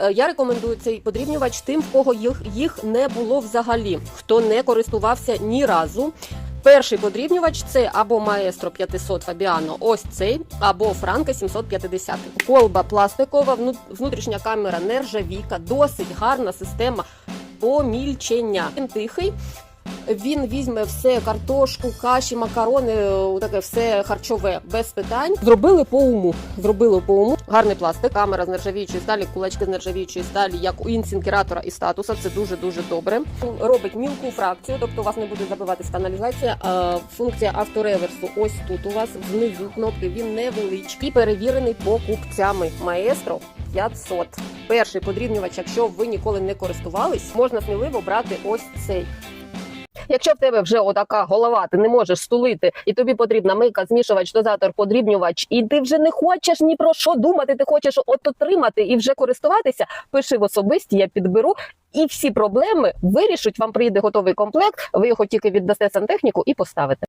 Е, Я рекомендую цей подрібнювач тим, в кого їх, їх не було взагалі, хто не користувався ні разу. Перший подрібнювач це або Маестро 500 Фабіано, ось цей, або Франко 750. Колба пластикова, внутрішня камера нержавіка, досить гарна система помільчення. Він тихий. Він візьме все картошку, каші, макарони, е, таке все харчове без питань. Зробили по уму. Зробили по уму. Гарний пластик, камера з нержавіючої сталі, кулачки з нержавіючої сталі, як у інсінкератора і статуса. Це дуже дуже добре. Робить мілку фракцію, тобто у вас не буде забиватись каналізація. Функція автореверсу ось тут у вас знизу кнопки. Він невеличкий, перевірений покупцями. Маестро 500. Перший подрібнювач, якщо ви ніколи не користувались, можна сміливо брати ось цей. Якщо в тебе вже отака голова, ти не можеш стулити, і тобі потрібна мийка, змішувач, дозатор, подрібнювач, і ти вже не хочеш ні про що думати, ти хочеш от отримати і вже користуватися, пиши в особисті, я підберу. І всі проблеми вирішуть, вам приїде готовий комплект, ви його тільки віддасте сантехніку і поставите.